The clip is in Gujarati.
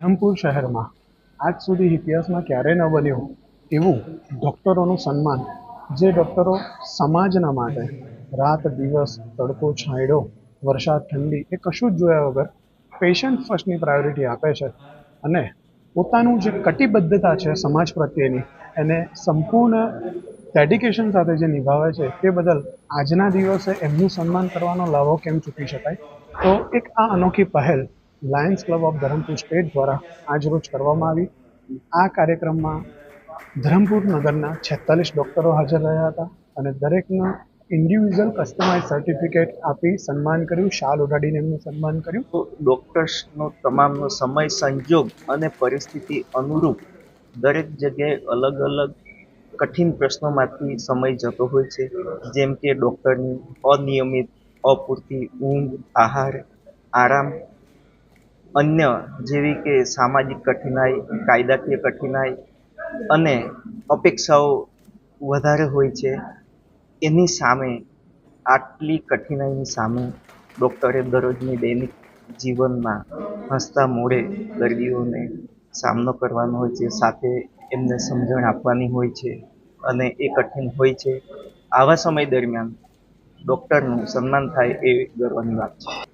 ધરમપુર શહેરમાં આજ સુધી ઇતિહાસમાં ક્યારેય ન બન્યું એવું ડૉક્ટરોનું સન્માન, જે ડૉક્ટરો સમાજના માટે રાત દિવસ તડકો છાંયડો, વરસાદ, ઠંડી એ કશું જ જોયા વગર પેશન્ટ ફર્સ્ટની પ્રાયોરિટી આપે છે અને પોતાનું જે કટિબદ્ધતા છે સમાજ પ્રત્યેની, એને સંપૂર્ણ ડેડિકેશન સાથે જે નિભાવે છે તે બદલ આજના દિવસે એમનું સન્માન કરવાનો લાભો કેમ ચૂકી શકાય? તો એક આ અનોખી પહેલ Lions Club of Dharampur state દ્વારા આજરોજ કરવામાં આવી. આ કાર્યક્રમમાં ધરમપુર નગરના છેતાલીસ ડૉક્ટરો હાજર રહ્યા હતા અને દરેકનું ઇન્ડિવિજ્યુઅલ કસ્ટમાઇઝ સર્ટિફિકેટ આપી સન્માન કર્યું, શાલ ઓઢાડીને એમનું સન્માન કર્યું. તો ડૉક્ટર્સનો તમામનો સમય, સંજોગ અને પરિસ્થિતિ અનુરૂપ દરેક જગ્યાએ અલગ અલગ કઠિન પ્રશ્નોમાંથી સમય જતો હોય છે. જેમ કે ડૉક્ટરની અનિયમિત, અપૂરતી ઊંઘ, આહાર, આરામ અન્ય જેવી કે સામાજિક કઠિનાઈ, કાયદાકીય કઠિનાઈ અને અપેક્ષાઓ વધારે હોય છે, એની સામે, આટલી કઠિનાઈની સામે ડૉક્ટરે દરરોજની દૈનિક જીવનમાં હસતા મોઢે દર્દીઓને સામનો કરવાનો હોય છે, સાથે એમને સમજણ આપવાની હોય છે અને એ કઠિન હોય છે. આવા સમય દરમિયાન ડૉક્ટરનું સન્માન થાય એ ગર્વની વાત છે.